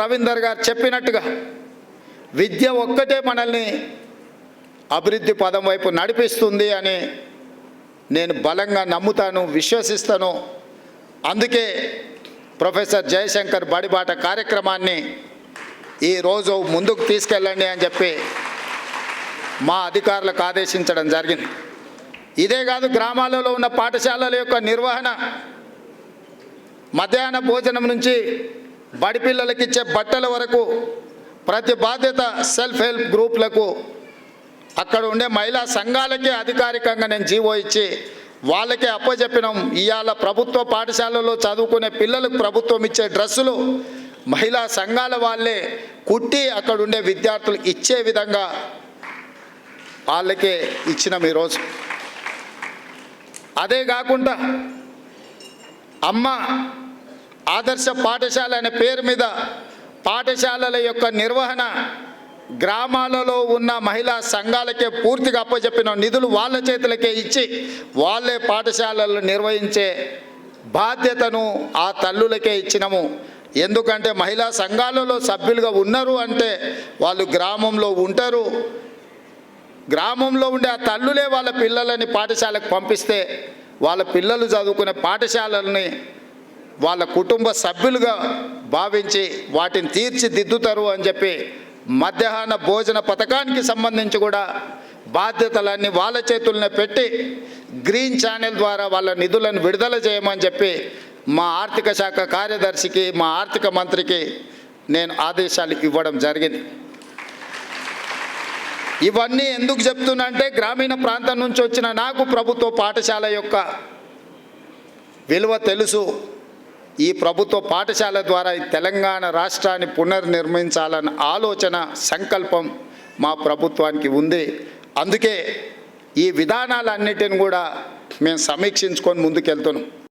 రవీందర్ గారు చెప్పినట్టుగా విద్య ఒక్కటే మనల్ని అభివృద్ధి పదం వైపు నడిపిస్తుంది అని నేను బలంగా నమ్ముతాను విశ్వసిస్తాను. అందుకే ప్రొఫెసర్ జయశంకర్ బడిబాట కార్యక్రమాన్ని ఈరోజు ముందుకు తీసుకెళ్ళండి అని చెప్పి మా అధికారులకు ఆదేశించడం జరిగింది. ఇదే కాదు గ్రామాలలో ఉన్న పాఠశాలల యొక్క నిర్వహణ మధ్యాహ్న భోజనం నుంచి బడి పిల్లలకి ఇచ్చే బట్టల వరకు ప్రతి బాధ్యత సెల్ఫ్ హెల్ప్ గ్రూప్లకు అక్కడ ఉండే మహిళా సంఘాలకే అధికారికంగా నేను జీవో ఇచ్చి వాళ్ళకే అప్పచెప్పినాం ఇవాళ ప్రభుత్వ పాఠశాలలో చదువుకునే పిల్లలకు ప్రభుత్వం ఇచ్చే డ్రెస్సులు మహిళా సంఘాల వాళ్ళే కుట్టి అక్కడ ఉండే ఇచ్చే విధంగా వాళ్ళకే ఇచ్చినాం ఈరోజు. అదే కాకుండా అమ్మ ఆదర్శ పాఠశాల అనే పేరు మీద పాఠశాలల యొక్క నిర్వహణ గ్రామాలలో ఉన్న మహిళా సంఘాలకే పూర్తిగా అప్పచెప్పిన నిధులు వాళ్ళ చేతులకే ఇచ్చి వాళ్ళే పాఠశాలలు నిర్వహించే బాధ్యతను ఆ తల్లులకే ఇచ్చినము. ఎందుకంటే మహిళా సంఘాలలో సభ్యులుగా ఉన్నారు అంటే వాళ్ళు గ్రామంలో ఉంటారు. గ్రామంలో ఉండే ఆ తల్లులే వాళ్ళ పిల్లలని పాఠశాలకు పంపిస్తే వాళ్ళ పిల్లలు చదువుకునే పాఠశాలని వాళ్ళ కుటుంబ సభ్యులుగా భావించి వాటిని తీర్చిదిద్దుతారు అని చెప్పి మధ్యాహ్న భోజన పథకానికి సంబంధించి కూడా బాధ్యతలన్నీ వాళ్ళ చేతుల్ని పెట్టి గ్రీన్ ఛానల్ ద్వారా వాళ్ళ నిధులను విడుదల చేయమని చెప్పి మా ఆర్థిక శాఖ కార్యదర్శికి మా ఆర్థిక మంత్రికి నేను ఆదేశాలు ఇవ్వడం జరిగింది. ఇవన్నీ ఎందుకు చెప్తున్నా అంటే గ్రామీణ ప్రాంతం నుంచి వచ్చిన నాకు ప్రభుత్వ పాఠశాల యొక్క విలువ తెలుసు. ఈ ప్రభుత్వ పాఠశాల ద్వారా ఈ తెలంగాణ రాష్ట్రాన్ని పునర్నిర్మించాలన్న ఆలోచన సంకల్పం మా ప్రభుత్వానికి ఉంది. అందుకే ఈ విధానాలన్నిటిని కూడా మేము సమీక్షించుకొని ముందుకెళ్తున్నాం.